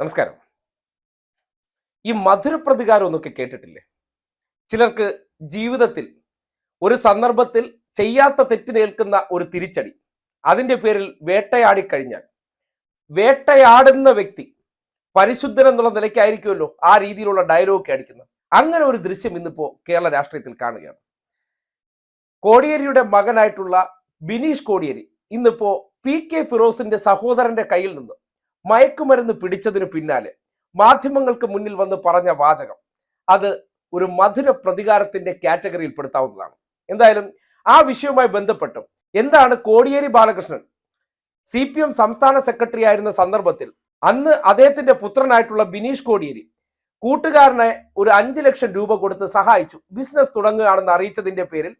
നമസ്കാരം. ഈ മധുരപ്രതികാരം എന്നൊക്കെ കേട്ടിട്ടില്ലേ? ചിലർക്ക് ജീവിതത്തിൽ ഒരു സന്ദർഭത്തിൽ ചെയ്യാത്ത തെറ്റിനേൽക്കുന്ന ഒരു തിരിച്ചടി അതിന്റെ പേരിൽ വേട്ടയാടി കഴിഞ്ഞാൽ വേട്ടയാടുന്ന വ്യക്തി പരിശുദ്ധൻ എന്നുള്ള നിലയ്ക്കായിരിക്കുമല്ലോ ആ രീതിയിലുള്ള ഡയലോഗ് അടിക്കുന്നത്. അങ്ങനെ ഒരു ദൃശ്യം ഇന്നിപ്പോ കേരള രാഷ്ട്രീയത്തിൽ കാണുകയാണ്. കോടിയേരിയുടെ മകനായിട്ടുള്ള ബിനീഷ് കോടിയേരി ഇന്നിപ്പോ പി കെ ഫിറോസിന്റെ സഹോദരന്റെ കയ്യിൽ നിന്ന് മയക്കുമരുന്ന് പിടിച്ചതിന് പിന്നാലെ മാധ്യമങ്ങൾക്ക് മുന്നിൽ വന്ന് പറഞ്ഞ വാചകം. അത് ഒരു മധുര പ്രതികാരത്തിന്റെ കാറ്റഗറിയിൽ പെടുത്താവുന്നതാണ് എന്തായാലും ആ വിഷയവുമായി ബന്ധപ്പെട്ടും എന്താണ് Kodiyeri Balakrishnan C P M സംസ്ഥാന സെക്രട്ടറി ആയിരുന്ന സന്ദർഭത്തിൽ അന്ന് അദ്ദേഹത്തിന്റെ പുത്രനായിട്ടുള്ള ബിനീഷ് കോടിയേരി കൂട്ടുകാരനെ ഒരു അഞ്ചു ലക്ഷം രൂപ കൊടുത്ത് സഹായിച്ചു. ബിസിനസ് തുടങ്ങുകയാണെന്ന് അറിയിച്ചതിന്റെ പേരിൽ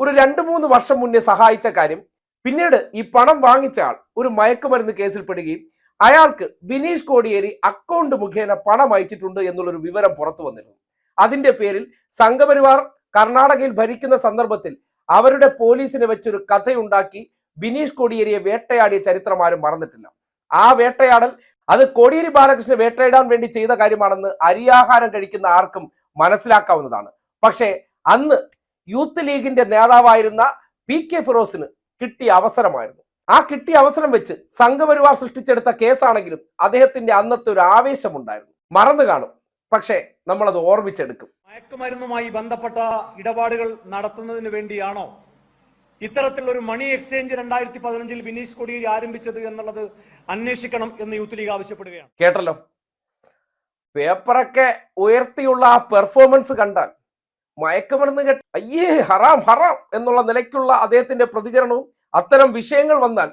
ഒരു രണ്ടു മൂന്ന് വർഷം മുന്നേ സഹായിച്ച കാര്യം പിന്നീട് ഈ പണം വാങ്ങിച്ച ആൾ ഒരു മയക്കുമരുന്ന് കേസിൽ പെടുകയും അയാൾക്ക് ബിനീഷ് കോടിയേരി അക്കൗണ്ട് മുഖേന പണം അയച്ചിട്ടുണ്ട് എന്നുള്ളൊരു വിവരം പുറത്തു വന്നിരുന്നു. അതിന്റെ പേരിൽ സംഘപരിവാർ കർണാടകയിൽ ഭരിക്കുന്ന സന്ദർഭത്തിൽ അവരുടെ പോലീസിനെ വെച്ചൊരു കഥയുണ്ടാക്കി ബിനീഷ് കോടിയേരിയെ വേട്ടയാടിയ ചരിത്രം ആരും മറന്നിട്ടില്ല. ആ വേട്ടയാടൽ അത് കോടിയേരി ബാലകൃഷ്ണനെ വേട്ടയിടാൻ വേണ്ടി ചെയ്ത കാര്യമാണെന്ന് അരിയാഹാരം കഴിക്കുന്ന ആർക്കും മനസ്സിലാക്കാവുന്നതാണ്. പക്ഷേ അന്ന് യൂത്ത് ലീഗിന്റെ നേതാവായിരുന്ന പി കെ ഫിറോസിന് കിട്ടിയ അവസരമായിരുന്നു. ആ കിട്ടിയ അവസരം വെച്ച് സംഘപരിവാർ സൃഷ്ടിച്ചെടുത്ത കേസാണെങ്കിലും അദ്ദേഹത്തിന്റെ അന്നത്തെ ഒരു ആവേശമുണ്ടായിരുന്നു. മറന്നു കാണും. പക്ഷേ നമ്മളത് ഓർമ്മിച്ചെടുക്കും. മയക്കുമരുന്നുമായി ബന്ധപ്പെട്ട ഇടപാടുകൾ നടത്തുന്നതിന് വേണ്ടിയാണോ ഇത്തരത്തിലൊരു മണി എക്സ്ചേഞ്ച് രണ്ടായിരത്തി പതിനഞ്ചിൽ ബിനീഷ് കൊടിയേരി ആരംഭിച്ചത് എന്നുള്ളത് അന്വേഷിക്കണം എന്ന് യൂത്ത് ലീഗ് ആവശ്യപ്പെടുകയാണ്. കേട്ടല്ലോ? പേപ്പറൊക്കെ ഉയർത്തിയുള്ള ആ പെർഫോമൻസ് കണ്ടാൽ മയക്കുമരുന്ന് കേട്ട അയ്യേ ഹറാം ഹറാം എന്നുള്ള നിലയ്ക്കുള്ള അദ്ദേഹത്തിന്റെ പ്രതികരണവും അത്തരം വിഷയങ്ങൾ വന്നാൽ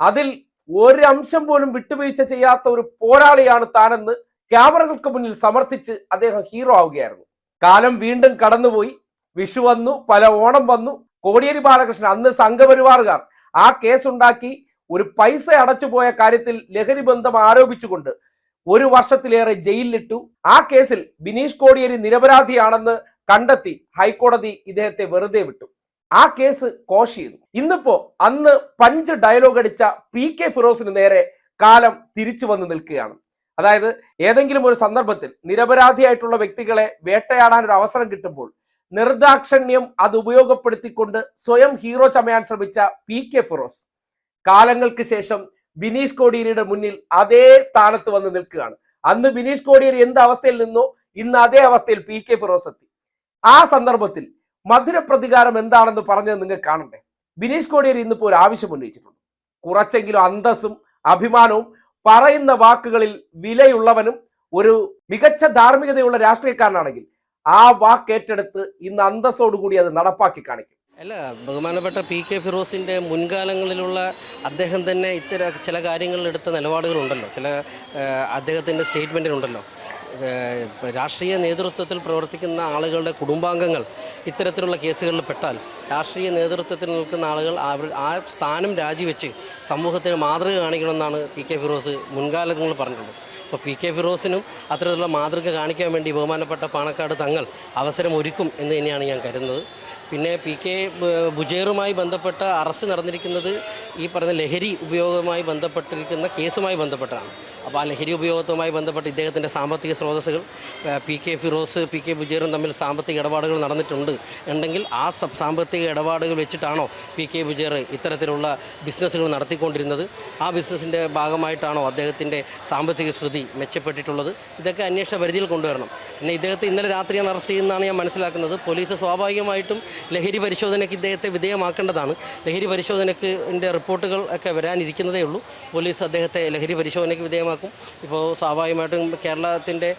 അതിൽ ഒരു അംശം പോലും വിട്ടുവീഴ്ച ചെയ്യാത്ത ഒരു പോരാളിയാണ് താനെന്ന് ക്യാമറകൾക്ക് മുന്നിൽ സമർത്ഥിച്ച് അദ്ദേഹം ഹീറോ ആവുകയായിരുന്നു. കാലം വീണ്ടും കടന്നുപോയി. വിഷു വന്നു പല ഓണം വന്നു. കോടിയേരി ബാലകൃഷ്ണൻ അന്ന് സംഘപരിവാറുകാർ ആ കേസുണ്ടാക്കി ഒരു പൈസ അടച്ചുപോയ കാര്യത്തിൽ ലഹരി ബന്ധം ആരോപിച്ചുകൊണ്ട് ഒരു വർഷത്തിലേറെ ജയിലിലിട്ടു. ആ കേസിൽ ബിനീഷ് കോടിയേരി നിരപരാധിയാണെന്ന് കണ്ടെത്തി ഹൈക്കോടതി ഇദ്ദേഹത്തെ വെറുതെ വിട്ടു. ആ കേസ് കോഷ് ചെയ്തു. ഇന്നിപ്പോ അന്ന് പഞ്ച് ഡയലോഗ് അടിച്ച പി കെ ഫിറോസിന് നേരെ കാലം തിരിച്ചു വന്ന് നിൽക്കുകയാണ്. അതായത് ഏതെങ്കിലും ഒരു സന്ദർഭത്തിൽ നിരപരാധിയായിട്ടുള്ള വ്യക്തികളെ വേട്ടയാടാൻ ഒരു അവസരം കിട്ടുമ്പോൾ നിർദാക്ഷണ്യം അത് ഉപയോഗപ്പെടുത്തിക്കൊണ്ട് സ്വയം ഹീറോ ചമയാൻ ശ്രമിച്ച പി കെ ഫിറോസ് കാലങ്ങൾക്ക് ശേഷം ബിനീഷ് കോടിയേരിയുടെ മുന്നിൽ അതേ സ്ഥാനത്ത് വന്ന് നിൽക്കുകയാണ്. അന്ന് ബിനീഷ് കോടിയേരി എന്ത് അവസ്ഥയിൽ നിന്നോ ഇന്ന് അതേ അവസ്ഥയിൽ പി കെ ഫിറോസ് എത്തി. ആ സന്ദർഭത്തിൽ മധുര പ്രതികാരം എന്താണെന്ന് പറഞ്ഞത് നിങ്ങൾ കാണണ്ടേ? ബിനീഷ് കോടിയേരി ഇന്നിപ്പോൾ ഒരു ആവശ്യം ഉന്നയിച്ചിട്ടുണ്ട്. കുറച്ചെങ്കിലും അന്തസ്സും അഭിമാനവും പറയുന്ന വാക്കുകളിൽ വിലയുള്ളവനും ഒരു മികച്ച ധാർമ്മികതയുള്ള രാഷ്ട്രീയക്കാരനാണെങ്കിൽ ആ വാക്ക് ഏറ്റെടുത്ത് ഇന്ന് അന്തസ്സോടുകൂടി അത് നടപ്പാക്കി കാണിക്കും. അല്ല ബഹുമാനപ്പെട്ട പി കെ ഫിറോസിന്റെ മുൻകാലങ്ങളിലുള്ള അദ്ദേഹം തന്നെ ഇത്തരം ചില കാര്യങ്ങളിലെടുത്ത നിലപാടുകളുണ്ടല്ലോ. ചില അദ്ദേഹത്തിന്റെ സ്റ്റേറ്റ്മെന്റിലുണ്ടല്ലോ രാഷ്ട്രീയ നേതൃത്വത്തിൽ പ്രവർത്തിക്കുന്ന ആളുകളുടെ കുടുംബാംഗങ്ങൾ ഇത്തരത്തിലുള്ള കേസുകളിൽ പെട്ടാൽ രാഷ്ട്രീയ നേതൃത്വത്തിൽ നിൽക്കുന്ന ആളുകൾ ആ സ്ഥാനം രാജിവെച്ച് സമൂഹത്തിന് മാതൃക കാണിക്കണമെന്നാണ് പി കെ ഫിറോസ് മുൻകാലങ്ങളിൽ പറഞ്ഞിട്ടുള്ളത് അപ്പോൾ പി കെ ഫിറോസിനും അത്തരത്തിലുള്ള മാതൃക കാണിക്കാൻ വേണ്ടി ബഹുമാനപ്പെട്ട പാണക്കാട് തങ്ങൾ അവസരം ഒരുക്കും എന്ന് തന്നെയാണ് ഞാൻ കരുതുന്നത്. പിന്നെ പി കെ ബുജേറുമായി ബന്ധപ്പെട്ട അറസ്റ്റ് നടന്നിരിക്കുന്നത് ഈ പറഞ്ഞ ലഹരി ഉപയോഗവുമായി ബന്ധപ്പെട്ടിരിക്കുന്ന കേസുമായി ബന്ധപ്പെട്ടാണ് അപ്പോൾ ആ ലഹരി ഉപയോഗവുമായി ബന്ധപ്പെട്ട് ഇദ്ദേഹത്തിന്റെ സാമ്പത്തിക സ്രോതസ്സുകൾ P K Firoz P K ബുജേറും തമ്മിൽ സാമ്പത്തിക ഇടപാടുകൾ നടന്നിട്ടുണ്ട്. ഉണ്ടെങ്കിൽ ആ സാമ്പത്തിക ഇടപാടുകൾ വെച്ചിട്ടാണോ പി കെ ബുജേർ ഇത്തരത്തിലുള്ള ബിസിനസ്സുകൾ നടത്തിക്കൊണ്ടിരുന്നത്? ആ ബിസിനസ്സിന്റെ ഭാഗമായിട്ടാണോ അദ്ദേഹത്തിന്റെ സാമ്പത്തിക ശ്രുതി മെച്ചപ്പെട്ടിട്ടുള്ളത്? ഇതൊക്കെ അന്വേഷണ പരിധിയിൽ കൊണ്ടുവരണം. പിന്നെ ഇദ്ദേഹത്തെ ഇന്നലെ രാത്രിയാണ് അറസ്റ്റ് ചെയ്യുന്നതാണ് ഞാൻ മനസ്സിലാക്കുന്നത്. പോലീസ് സ്വാഭാവികമായിട്ടും ലഹരി പരിശോധനയ്ക്ക് ഇദ്ദേഹത്തെ വിധേയമാക്കേണ്ടതാണ്. ലഹരി പരിശോധനയ്ക്ക് റിപ്പോർട്ടുകൾ ഒക്കെ വരാനിരിക്കുന്നതേ ഉള്ളൂ പോലീസ് അദ്ദേഹത്തെ ലഹരി പരിശോധനയ്ക്ക് വിധേയമാക്കും ഇപ്പോൾ സ്വാഭാവികമായിട്ടും കേരളത്തിന്റെ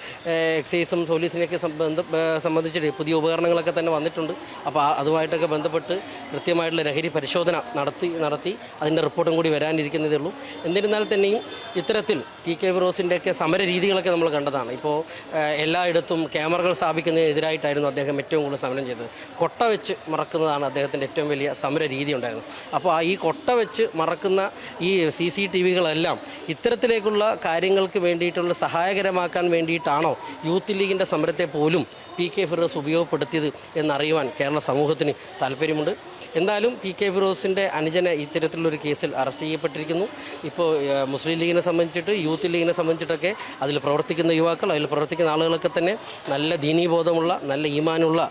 എക്സൈസും പോലീസിനെയൊക്കെ സംബന്ധിച്ചിട്ട് പുതിയ ഉപകരണങ്ങളൊക്കെ തന്നെ വന്നിട്ടുണ്ട്. അപ്പോൾ അതുമായിട്ടൊക്കെ ബന്ധപ്പെട്ട് കൃത്യമായിട്ടുള്ള ലഹരി പരിശോധന നടത്തി നടത്തി അതിന്റെ റിപ്പോർട്ടും കൂടി വരാനിരിക്കുന്നതേ ഉള്ളൂ. എന്നിരുന്നാൽ തന്നെയും ഇത്തരത്തിൽ പി കെ ഫിറോസിന്റെയൊക്കെ സമര രീതികളൊക്കെ നമ്മൾ കണ്ടതാണ്. ഇപ്പോൾ എല്ലായിടത്തും ക്യാമറകൾ സ്ഥാപിക്കുന്നതിനെതിരായിട്ടായിരുന്നു അദ്ദേഹം ഏറ്റവും കൂടുതൽ സമരം ചെയ്തത്. കൊട്ട വെച്ച് മറക്കുന്നതാണ് അദ്ദേഹത്തിന്റെ ഏറ്റവും വലിയ സമര രീതി ഉണ്ടായിരുന്നത്. അപ്പോൾ ഈ കൊട്ട വെച്ച് മറക്കുന്ന ഈ സി സി ടി വികളെല്ലാം ഇത്തരത്തിലേക്കുള്ള കാര്യങ്ങൾക്ക് വേണ്ടിയിട്ടുള്ള സഹായകരമാക്കാൻ വേണ്ടിയിട്ടാണോ യൂത്ത് ലീഗിന്റെ സമരത്തെ പോലും പി കെ ഫിറോസ് ഉപയോഗപ്പെടുത്തിയത് എന്നറിയുവാൻ കേരള സമൂഹത്തിന് താല്പര്യമുണ്ട്. എന്തായാലും പി കെ ഫിറോസിന്റെ അനുജനെ ഇത്തരത്തിലുള്ളൊരു കേസിൽ അറസ്റ്റ് ചെയ്യപ്പെട്ടിരിക്കുന്നു. ഇപ്പോൾ മുസ്ലിം ലീഗിനെ സംബന്ധിച്ചിട്ട് യൂത്ത് ലീഗിനെ സംബന്ധിച്ചിട്ടൊക്കെ അതിൽ പ്രവർത്തിക്കുന്ന യുവാക്കൾ അതിൽ പ്രവർത്തിക്കുന്ന ആളുകളൊക്കെ തന്നെ നല്ല ദീനീബോധമുള്ള നല്ല ഈമാനുള്ള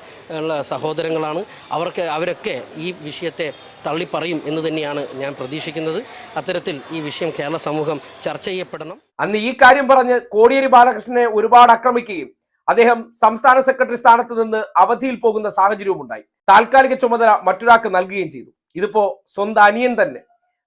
സഹോദരങ്ങളാണ്. അവർക്ക് അവരൊക്കെ ഈ വിഷയത്തെ തള്ളിപ്പറയും എന്ന് തന്നെയാണ് ഞാൻ പ്രതീക്ഷിക്കുന്നത്. അത്തരത്തിൽ ഈ വിഷയം കേരള സമൂഹം ചർച്ച ചെയ്യപ്പെടണം. അന്ന് ഈ കാര്യം പറഞ്ഞ് കോടിയേരി ബാലകൃഷ്ണനെ ഒരുപാട് ആക്രമിക്കുകയും അദ്ദേഹം സംസ്ഥാന സെക്രട്ടറി സ്ഥാനത്ത് നിന്ന് അവധിയിൽ പോകുന്ന സാഹചര്യവും ഉണ്ടായി താൽക്കാലിക ചുമതല മറ്റൊരാൾക്ക് നൽകുകയും ചെയ്തു. ഇതിപ്പോ സ്വന്തം അനിയൻ തന്നെ.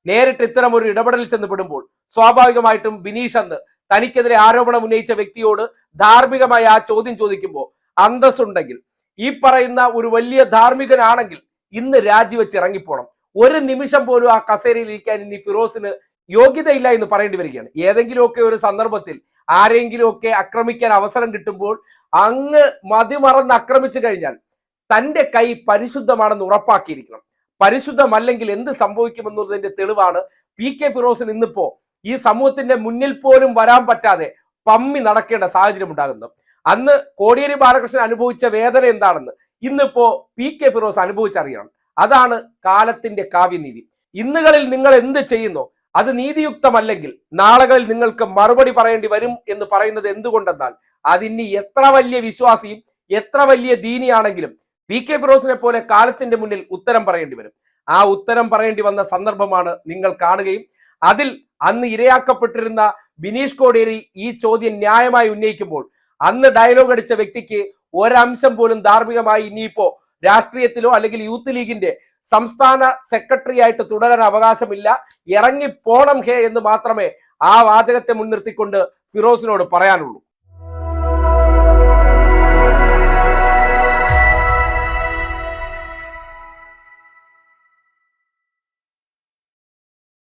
നേരിട്ട് ഇത്തരം ഒരു ഇടപെടലിൽ ചെന്ന് പെടുമ്പോൾ സ്വാഭാവികമായിട്ടും ബിനീഷ് അന്ന് തനിക്കെതിരെ ആരോപണം ഉന്നയിച്ച വ്യക്തിയോട് ധാർമ്മികമായി ആ ചോദ്യം ചോദിക്കുമ്പോൾ അന്തസ്സുണ്ടെങ്കിൽ ഈ പറയുന്ന ഒരു വലിയ ധാർമ്മികനാണെങ്കിൽ ഇന്ന് രാജിവെച്ച് ഇറങ്ങിപ്പോണം ഒരു നിമിഷം പോലും ആ കസേരയിൽ ഇരിക്കാൻ ഇനി ഫിറോസിന് യോഗ്യതയില്ല എന്ന് പറയേണ്ടി വരികയാണ്. ഏതെങ്കിലുമൊക്കെ ഒരു സന്ദർഭത്തിൽ ആരെങ്കിലുമൊക്കെ ആക്രമിക്കാൻ അവസരം കിട്ടുമ്പോൾ അങ്ങ് മതിമറന്ന് ആക്രമിച്ചു കഴിഞ്ഞാൽ തന്റെ കൈ പരിശുദ്ധമാണെന്ന് ഉറപ്പാക്കിയിരിക്കണം. പരിശുദ്ധമല്ലെങ്കിൽ എന്ത് സംഭവിക്കുമെന്നുള്ളതിന്റെ തെളിവാണ് പി കെ ഫിറോസിന് ഇന്നിപ്പോ ഈ സമൂഹത്തിന്റെ മുന്നിൽ പോലും വരാൻ പറ്റാതെ പമ്മി നടക്കേണ്ട സാഹചര്യം ഉണ്ടാകുന്നത്. അന്ന് കോടിയേരി ബാലകൃഷ്ണൻ അനുഭവിച്ച വേദന എന്താണെന്ന് ഇന്നിപ്പോ പി കെ ഫിറോസ് അനുഭവിച്ചറിയണം. അതാണ് കാലത്തിന്റെ കാവ്യനീതി. ഇന്നുകളിൽ നിങ്ങൾ എന്ത് ചെയ്യുന്നു അത് നീതിയുക്തമല്ലെങ്കിൽ നാളുകളിൽ നിങ്ങൾക്ക് മറുപടി പറയേണ്ടി വരും എന്ന് പറയുന്നത് എന്തുകൊണ്ടെന്നാൽ അതിനി എത്ര വലിയ വിശ്വാസിയും എത്ര വലിയ ദീനിയാണെങ്കിലും പി കെ ഫിറോസിനെ പോലെ കാലത്തിന്റെ മുന്നിൽ ഉത്തരം പറയേണ്ടി വരും. ആ ഉത്തരം പറയേണ്ടി വന്ന സന്ദർഭമാണ് നിങ്ങൾ കാണുകയും അതിൽ അന്ന് ഇരയാക്കപ്പെട്ടിരുന്ന ബിനീഷ് കോടിയേരി ഈ ചോദ്യം ന്യായമായി ഉന്നയിക്കുമ്പോൾ അന്ന് ഡയലോഗ് അടിച്ച വ്യക്തിക്ക് ഒരംശം പോലും ധാർമ്മികമായി ഇനിയിപ്പോ രാഷ്ട്രീയത്തിലോ അല്ലെങ്കിൽ യൂത്ത് ലീഗിന്റെ സംസ്ഥാന സെക്രട്ടറി ആയിട്ട് തുടരാൻ അവകാശമില്ല. ഇറങ്ങിപ്പോണം ഹേ എന്ന് മാത്രമേ ആ വാചകത്തെ മുൻനിർത്തിക്കൊണ്ട് ഫിറോസിനോട് പറയാനുള്ളൂ.